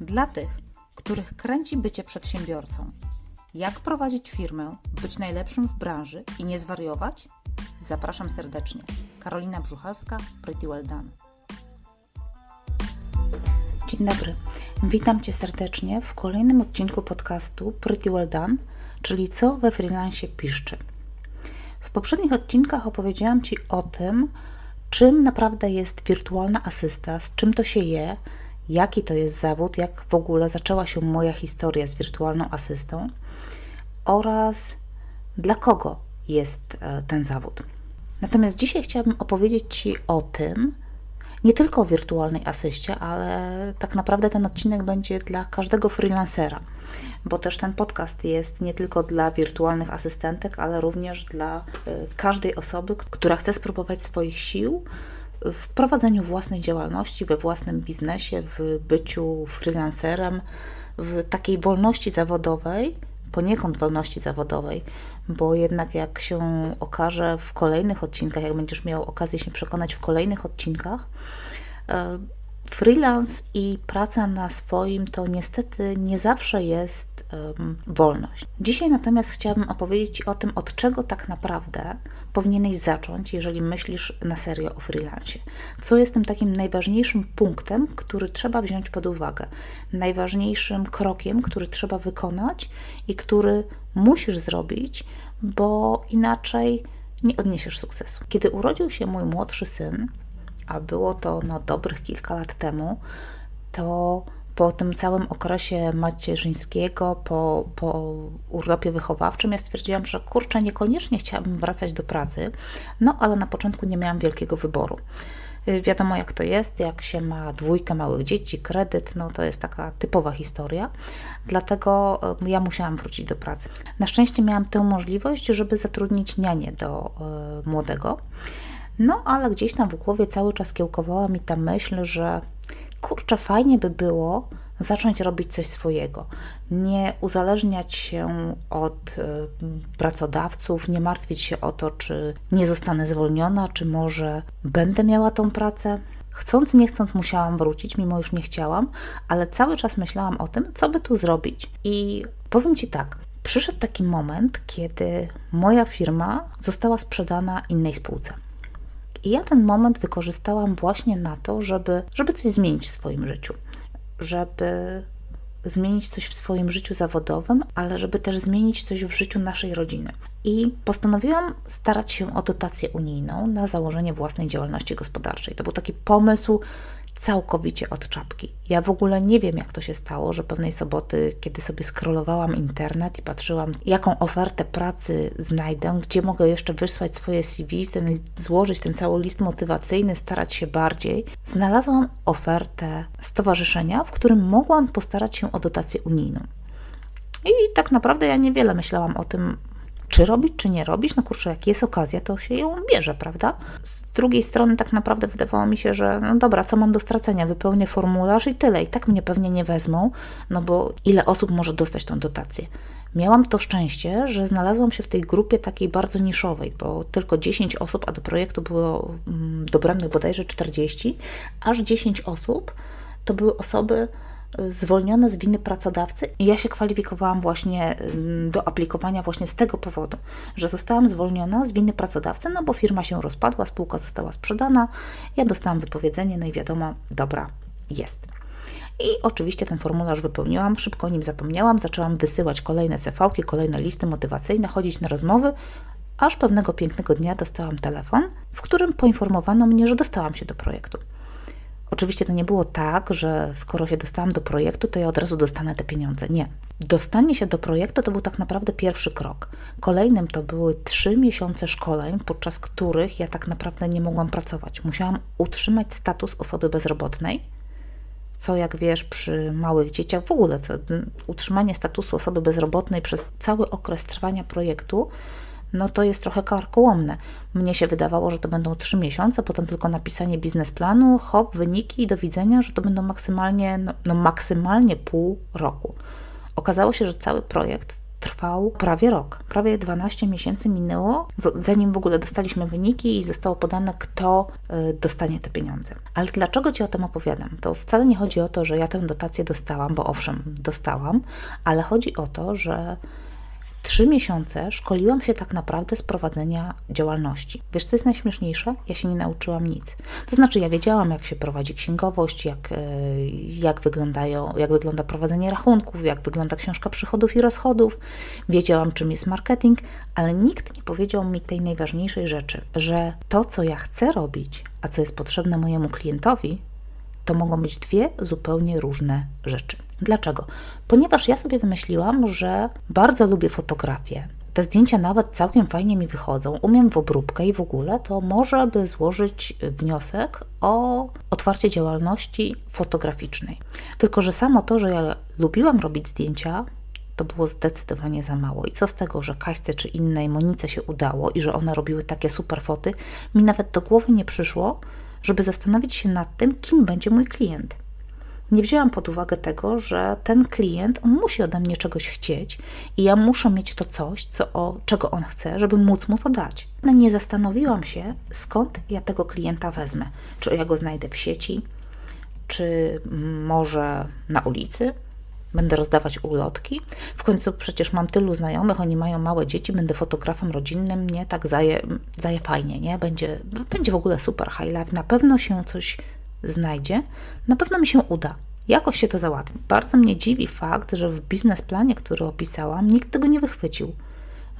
Dla tych, których kręci bycie przedsiębiorcą. Jak prowadzić firmę, być najlepszym w branży i nie zwariować? Zapraszam serdecznie. Karolina Brzuchalska, Pretty Well Done. Dzień dobry. Witam Cię serdecznie w kolejnym odcinku podcastu Pretty Well Done, czyli co we freelancie piszczy. W poprzednich odcinkach opowiedziałam Ci o tym, czym naprawdę jest wirtualna asysta, z czym to się je, jaki to jest zawód, jak w ogóle zaczęła się moja historia z wirtualną asystą oraz dla kogo jest e, ten zawód. Natomiast dzisiaj chciałabym opowiedzieć Ci o tym, nie tylko o wirtualnej asyście, ale tak naprawdę ten odcinek będzie dla każdego freelancera, bo też ten podcast jest nie tylko dla wirtualnych asystentek, ale również dla e, każdej osoby, która chce spróbować swoich sił w prowadzeniu własnej działalności, we własnym biznesie, w byciu freelancerem, w takiej wolności zawodowej, poniekąd wolności zawodowej, bo jednak jak się okaże w kolejnych odcinkach, jak będziesz miał okazję się przekonać w kolejnych odcinkach, e, freelance i praca na swoim to niestety nie zawsze jest um, wolność. Dzisiaj natomiast chciałabym opowiedzieć Ci o tym, od czego tak naprawdę powinieneś zacząć, jeżeli myślisz na serio o freelancie. Co jest tym takim najważniejszym punktem, który trzeba wziąć pod uwagę, najważniejszym krokiem, który trzeba wykonać i który musisz zrobić, bo inaczej nie odniesiesz sukcesu. Kiedy urodził się mój młodszy syn, a było to no, dobrych kilka lat temu, to po tym całym okresie macierzyńskiego, po, po urlopie wychowawczym, ja stwierdziłam, że kurczę, niekoniecznie chciałabym wracać do pracy, no ale na początku nie miałam wielkiego wyboru. Y, wiadomo, jak to jest, jak się ma dwójkę małych dzieci, kredyt, no to jest taka typowa historia. Dlatego y, ja musiałam wrócić do pracy. Na szczęście miałam tę możliwość, żeby zatrudnić nianię do y, młodego. No, ale gdzieś tam w głowie cały czas kiełkowała mi ta myśl, że kurczę, fajnie by było zacząć robić coś swojego. Nie uzależniać się od y, pracodawców, nie martwić się o to, czy nie zostanę zwolniona, czy może będę miała tą pracę. Chcąc, nie chcąc, musiałam wrócić, mimo już nie chciałam, ale cały czas myślałam o tym, co by tu zrobić. I powiem Ci tak, przyszedł taki moment, kiedy moja firma została sprzedana innej spółce. I ja ten moment wykorzystałam właśnie na to, żeby, żeby coś zmienić w swoim życiu, żeby zmienić coś w swoim życiu zawodowym, ale żeby też zmienić coś w życiu naszej rodziny. I postanowiłam starać się o dotację unijną na założenie własnej działalności gospodarczej. To był taki pomysł całkowicie od czapki. Ja w ogóle nie wiem, jak to się stało, że pewnej soboty, kiedy sobie scrollowałam internet i patrzyłam, jaką ofertę pracy znajdę, gdzie mogę jeszcze wysłać swoje CV, ten, złożyć ten cały list motywacyjny, starać się bardziej, znalazłam ofertę stowarzyszenia, w którym mogłam postarać się o dotację unijną. I tak naprawdę ja niewiele myślałam o tym, czy robić, czy nie robić, no kurczę, jak jest okazja, to się ją bierze, prawda? Z drugiej strony tak naprawdę wydawało mi się, że no dobra, co mam do stracenia, wypełnię formularz i tyle, i tak mnie pewnie nie wezmą, no bo ile osób może dostać tą dotację? Miałam to szczęście, że znalazłam się w tej grupie takiej bardzo niszowej, bo tylko 10 osób, a do projektu było mm, dobremnych bodajże 40, aż 10 osób to były osoby, zwolnione z winy pracodawcy i ja się kwalifikowałam właśnie do aplikowania właśnie z tego powodu, że zostałam zwolniona z winy pracodawcy, no bo firma się rozpadła, spółka została sprzedana, ja dostałam wypowiedzenie, no i wiadomo, dobra, jest. I oczywiście ten formularz wypełniłam, szybko o nim zapomniałam, zaczęłam wysyłać kolejne CV-ki, kolejne listy motywacyjne, chodzić na rozmowy, aż pewnego pięknego dnia dostałam telefon, w którym poinformowano mnie, że dostałam się do projektu. Oczywiście to nie było tak, że skoro się dostałam do projektu, to ja od razu dostanę te pieniądze. Nie. Dostanie się do projektu to był tak naprawdę pierwszy krok. Kolejnym to były trzy miesiące szkoleń, podczas których ja tak naprawdę nie mogłam pracować. Musiałam utrzymać status osoby bezrobotnej, co jak wiesz przy małych dzieciach, w ogóle co, utrzymanie statusu osoby bezrobotnej przez cały okres trwania projektu, no to jest trochę karkołomne. Mnie się wydawało, że to będą trzy miesiące, potem tylko napisanie biznesplanu, hop, wyniki i do widzenia, że to będą maksymalnie, no, no maksymalnie pół roku. Okazało się, że cały projekt trwał prawie rok. Prawie 12 miesięcy minęło, zanim w ogóle dostaliśmy wyniki i zostało podane, kto y, dostanie te pieniądze. Ale dlaczego Ci o tym opowiadam? To wcale nie chodzi o to, że ja tę dotację dostałam, bo owszem, dostałam, ale chodzi o to, że Trzy miesiące szkoliłam się tak naprawdę z prowadzenia działalności. Wiesz, co jest najśmieszniejsze? Ja się nie nauczyłam nic. To znaczy, ja wiedziałam, jak się prowadzi księgowość, jak, e, jak, wyglądają, jak wygląda prowadzenie rachunków, jak wygląda książka przychodów i rozchodów. Wiedziałam, czym jest marketing, ale nikt nie powiedział mi tej najważniejszej rzeczy, że to, co ja chcę robić, a co jest potrzebne mojemu klientowi, to mogą być dwie zupełnie różne rzeczy. Dlaczego? Ponieważ ja sobie wymyśliłam, że bardzo lubię fotografię. Te zdjęcia nawet całkiem fajnie mi wychodzą, umiem w obróbkę i w ogóle, to może by złożyć wniosek o otwarcie działalności fotograficznej. Tylko, że samo to, że ja lubiłam robić zdjęcia, to było zdecydowanie za mało. I co z tego, że Kaśce czy innej Monice się udało i że one robiły takie super foty, mi nawet do głowy nie przyszło, żeby zastanowić się nad tym, kim będzie mój klient. Nie wzięłam pod uwagę tego, że ten klient on musi ode mnie czegoś chcieć i ja muszę mieć to coś, co, o, czego on chce, żeby móc mu to dać. Nie zastanowiłam się, skąd ja tego klienta wezmę. Czy ja go znajdę w sieci, czy może na ulicy, będę rozdawać ulotki. W końcu przecież mam tylu znajomych, oni mają małe dzieci, będę fotografem rodzinnym, nie? Tak zaje, zaje fajnie, nie? Będzie, będzie w ogóle super high life. Na pewno się coś znajdzie, na pewno mi się uda. Jakoś się to załatwi. Bardzo mnie dziwi fakt, że w biznesplanie, który opisałam, nikt tego nie wychwycił.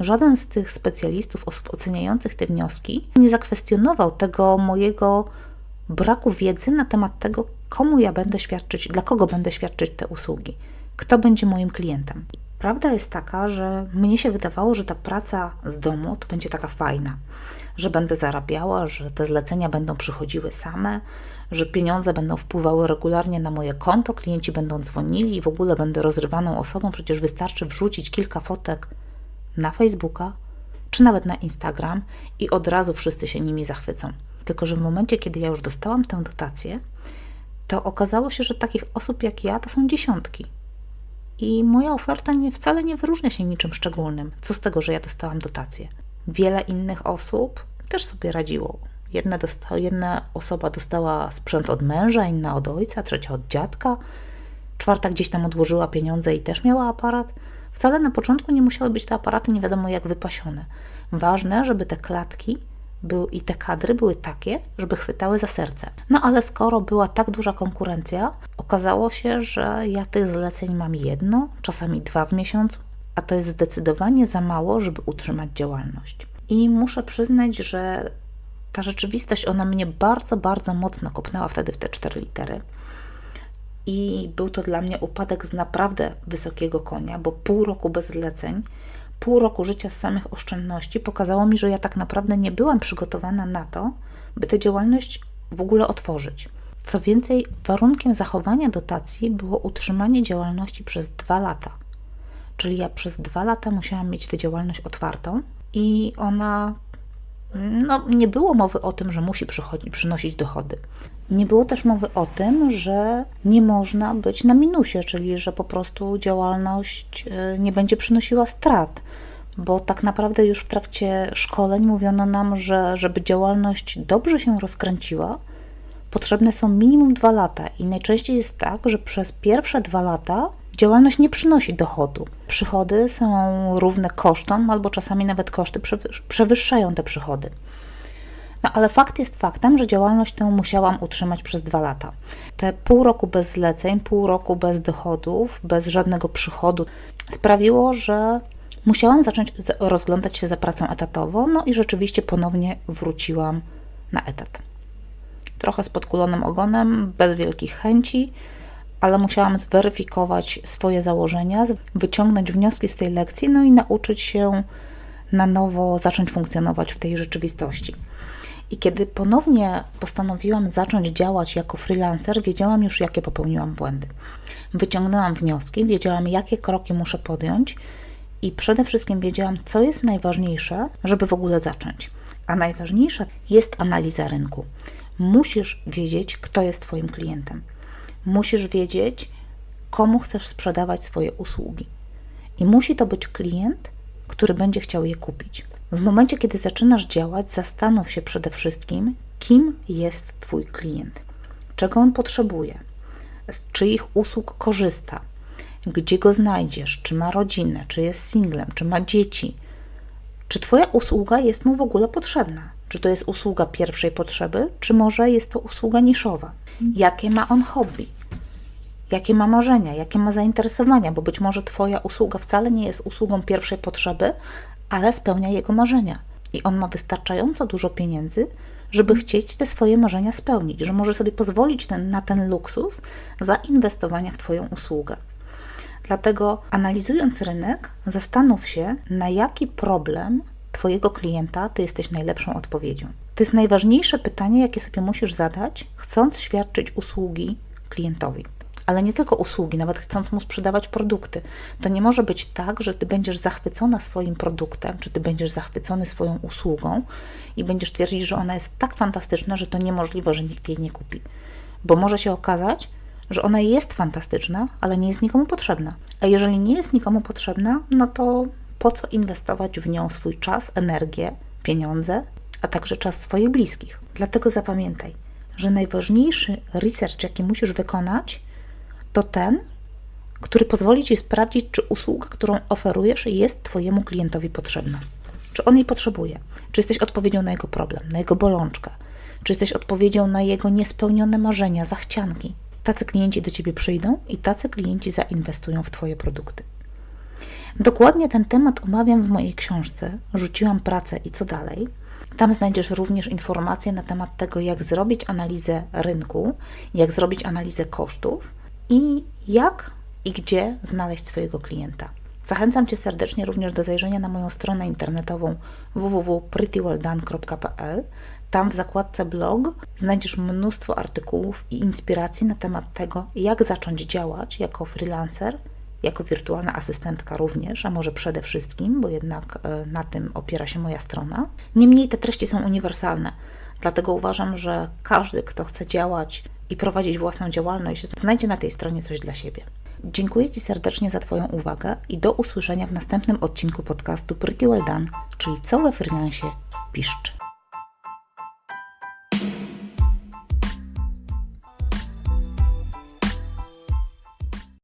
Żaden z tych specjalistów, osób oceniających te wnioski, nie zakwestionował tego mojego braku wiedzy na temat tego, komu ja będę świadczyć, dla kogo będę świadczyć te usługi kto będzie moim klientem. Prawda jest taka, że mnie się wydawało, że ta praca z domu to będzie taka fajna, że będę zarabiała, że te zlecenia będą przychodziły same, że pieniądze będą wpływały regularnie na moje konto, klienci będą dzwonili i w ogóle będę rozrywaną osobą. Przecież wystarczy wrzucić kilka fotek na Facebooka czy nawet na Instagram i od razu wszyscy się nimi zachwycą. Tylko, że w momencie, kiedy ja już dostałam tę dotację, to okazało się, że takich osób jak ja to są dziesiątki. I moja oferta nie, wcale nie wyróżnia się niczym szczególnym. Co z tego, że ja dostałam dotację? Wiele innych osób też sobie radziło. Jedna, dosta, jedna osoba dostała sprzęt od męża, inna od ojca, trzecia od dziadka, czwarta gdzieś tam odłożyła pieniądze i też miała aparat. Wcale na początku nie musiały być te aparaty nie wiadomo jak wypasione. Ważne, żeby te klatki był, i te kadry były takie, żeby chwytały za serce. No ale skoro była tak duża konkurencja, okazało się, że ja tych zleceń mam jedno, czasami dwa w miesiącu, a to jest zdecydowanie za mało, żeby utrzymać działalność. I muszę przyznać, że ta rzeczywistość, ona mnie bardzo, bardzo mocno kopnęła wtedy w te cztery litery. I był to dla mnie upadek z naprawdę wysokiego konia, bo pół roku bez zleceń pół roku życia z samych oszczędności pokazało mi, że ja tak naprawdę nie byłam przygotowana na to, by tę działalność w ogóle otworzyć. Co więcej, warunkiem zachowania dotacji było utrzymanie działalności przez dwa lata. Czyli ja przez dwa lata musiałam mieć tę działalność otwartą i ona, no nie było mowy o tym, że musi przynosić dochody. Nie było też mowy o tym, że nie można być na minusie, czyli że po prostu działalność e, nie będzie przynosiła strat, bo tak naprawdę już w trakcie szkoleń mówiono nam, że żeby działalność dobrze się rozkręciła, potrzebne są minimum dwa lata i najczęściej jest tak, że przez pierwsze dwa lata działalność nie przynosi dochodu. Przychody są równe kosztom, albo czasami nawet koszty przewyższają te przychody. No ale fakt jest faktem, że działalność tę musiałam utrzymać przez dwa lata. Te pół roku bez zleceń, pół roku bez dochodów, bez żadnego przychodu sprawiło, że musiałam zacząć rozglądać się za pracą etatową, no i rzeczywiście ponownie wróciłam na etat. Trochę z podkulonym ogonem, bez wielkich chęci, ale musiałam zweryfikować swoje założenia, wyciągnąć wnioski z tej lekcji, no i nauczyć się na nowo zacząć funkcjonować w tej rzeczywistości. I kiedy ponownie postanowiłam zacząć działać jako freelancer, wiedziałam już, jakie popełniłam błędy. Wyciągnęłam wnioski, wiedziałam, jakie kroki muszę podjąć i przede wszystkim wiedziałam, co jest najważniejsze, żeby w ogóle zacząć. A najważniejsza jest analiza rynku. Musisz wiedzieć, kto jest Twoim klientem. Musisz wiedzieć, komu chcesz sprzedawać swoje usługi. I musi to być klient, który będzie chciał je kupić. W momencie, kiedy zaczynasz działać, zastanów się przede wszystkim, kim jest Twój klient, czego on potrzebuje, z czyich usług korzysta, gdzie go znajdziesz, czy ma rodzinę, czy jest singlem, czy ma dzieci, czy Twoja usługa jest mu w ogóle potrzebna. Czy to jest usługa pierwszej potrzeby, czy może jest to usługa niszowa? Jakie ma on hobby? Jakie ma marzenia, jakie ma zainteresowania, bo być może Twoja usługa wcale nie jest usługą pierwszej potrzeby, ale spełnia jego marzenia. I on ma wystarczająco dużo pieniędzy, żeby chcieć te swoje marzenia spełnić, że może sobie pozwolić ten, na ten luksus zainwestowania w Twoją usługę. Dlatego analizując rynek, zastanów się, na jaki problem Twojego klienta Ty jesteś najlepszą odpowiedzią. To jest najważniejsze pytanie, jakie sobie musisz zadać, chcąc świadczyć usługi klientowi. Ale nie tylko usługi, nawet chcąc mu sprzedawać produkty. To nie może być tak, że ty będziesz zachwycona swoim produktem, czy ty będziesz zachwycony swoją usługą i będziesz twierdzić, że ona jest tak fantastyczna, że to niemożliwe, że nikt jej nie kupi. Bo może się okazać, że ona jest fantastyczna, ale nie jest nikomu potrzebna. A jeżeli nie jest nikomu potrzebna, no to po co inwestować w nią swój czas, energię, pieniądze, a także czas swoich bliskich? Dlatego zapamiętaj, że najważniejszy research, jaki musisz wykonać, to ten, który pozwoli Ci sprawdzić, czy usługa, którą oferujesz, jest Twojemu klientowi potrzebna. Czy on jej potrzebuje? Czy jesteś odpowiedzią na jego problem, na jego bolączkę? Czy jesteś odpowiedzią na jego niespełnione marzenia, zachcianki? Tacy klienci do Ciebie przyjdą i tacy klienci zainwestują w Twoje produkty. Dokładnie ten temat omawiam w mojej książce Rzuciłam pracę i co dalej. Tam znajdziesz również informacje na temat tego, jak zrobić analizę rynku, jak zrobić analizę kosztów i jak i gdzie znaleźć swojego klienta. Zachęcam Cię serdecznie również do zajrzenia na moją stronę internetową www.prettywelldone.pl. Tam w zakładce blog znajdziesz mnóstwo artykułów i inspiracji na temat tego, jak zacząć działać jako freelancer, jako wirtualna asystentka również, a może przede wszystkim, bo jednak e, na tym opiera się moja strona. Niemniej te treści są uniwersalne, dlatego uważam, że każdy, kto chce działać i prowadzić własną działalność, znajdzie na tej stronie coś dla siebie. Dziękuję Ci serdecznie za Twoją uwagę i do usłyszenia w następnym odcinku podcastu Pretty Well Done, czyli co we freelancie piszczy.